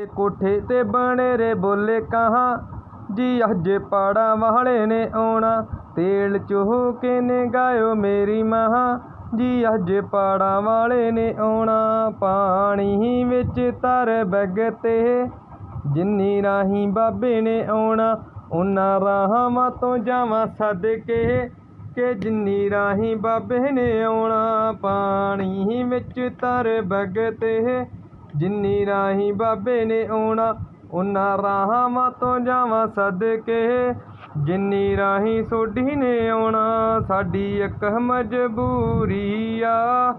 ਇਹ ਕੋਠੇ ਤੇ ਬਣੇ ਰੇ ਬੋਲੇ ਕਹਾਂ? ਜੀ ਅਜੇ ਪਾੜਾ ਵਾਲੇ ਨੇ ਆਉਣਾ। ਤੇਲ ਚੋਹ ਕੇ ਨੇ ਗਾਇਓ ਮੇਰੀ ਮਹਾਂ ਜੀ ਅਜੇ ਪਾੜਾ ਵਾਲੇ ਨੇ ਆਉਣਾ। ਪਾਣੀ ਵਿੱਚ ਤਰ ਬੈਗ ਤੇ ਜਿੰਨੀ ਰਾਹੀਂ ਬਾਬੇ ਨੇ ਆਉਣਾ, ਉਹਨਾਂ ਰਾਹਾਂ ਤੋਂ ਜਾਵਾਂ ਸਦਕੇ। ਕਿ ਜਿੰਨੀ ਰਾਹੀਂ ਬਾਬੇ ਨੇ ਆਉਣਾ, ਪਾਣੀ ਵਿੱਚ ਤਰ ਬੈਗ ਤੇ ਜਿੰਨੀ ਰਾਹੀਂ ਬਾਬੇ ਨੇ ਆਉਣਾ ਉਹਨਾਂ ਰਾਹਾਂ ਤੋਂ ਜਾਵਾਂ ਸਦਕੇ। ਜਿੰਨੀ ਰਾਹੀਂ ਸੋਢੀ ਨੇ ਆਉਣਾ, ਸਾਡੀ ਇੱਕ ਮਜਬੂਰੀ ਆ।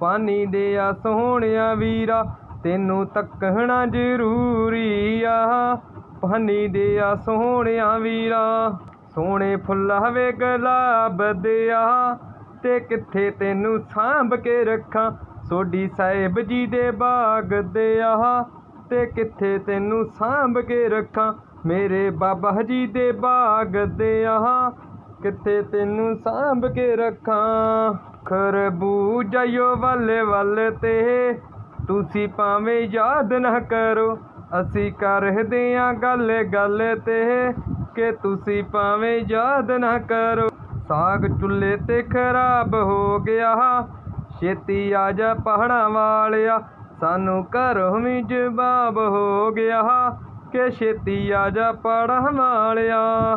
ਪਾਣੀ ਦੇ ਆ ਸੋਹਣਿਆ ਵੀਰਾ, ਤੈਨੂੰ ਤੱਕਣਾ ਜ਼ਰੂਰੀ ਆ। ਪਾਣੀ ਦੇ ਆ ਸੋਹਣਿਆ ਵੀਰਾ, ਸੋਹਣੇ ਫੁੱਲਾਂ ਵੇ ਗੁਲਾਬ ਦਿਆ ਤੇ ਕਿੱਥੇ ਤੈਨੂੰ ਸਾਂਭ ਕੇ ਰੱਖਾਂ ਸੋਢੀ ਸਾਹਿਬ ਜੀ ਦੇ ਬਾਗ ਦੇ ਆਹ ਤੇ ਕਿੱਥੇ ਤੈਨੂੰ ਸਾਂਭ ਕੇ ਰੱਖਾਂ? ਮੇਰੇ ਬਾਬਾ ਜੀ ਦੇ ਬਾਗ ਦੇ ਆਹ ਕਿੱਥੇ ਤੈਨੂੰ ਸਾਂਭ ਕੇ ਰੱਖਾਂ? ਖਰਬੂਜਾ ਵੱਲ ਵੱਲ ਤੇ, ਤੁਸੀਂ ਭਾਵੇਂ ਯਾਦ ਨਾ ਕਰੋ, ਅਸੀਂ ਕਰਦੇ ਆਂ ਗੱਲ ਗੱਲ ਤੇ, ਕਿ ਤੁਸੀਂ ਭਾਵੇਂ ਯਾਦ ਨਾ ਕਰੋ। ਸਾਗ ਚੁੱਲ੍ਹੇ ਤੇ ਖਰਾਬ ਹੋ ਗਿਆ ਛੇਤੀ ਆ ਜਾ ਪਹਾੜਾਂ ਵਾਲਿਆ। ਸਾਨੂੰ ਘਰੋਂ ਵੀ ਜਵਾਬ ਹੋ ਗਿਆ ਕਿ ਛੇਤੀ ਆ ਜਾ ਪਹਾੜਾਂ ਵਾਲਿਆ।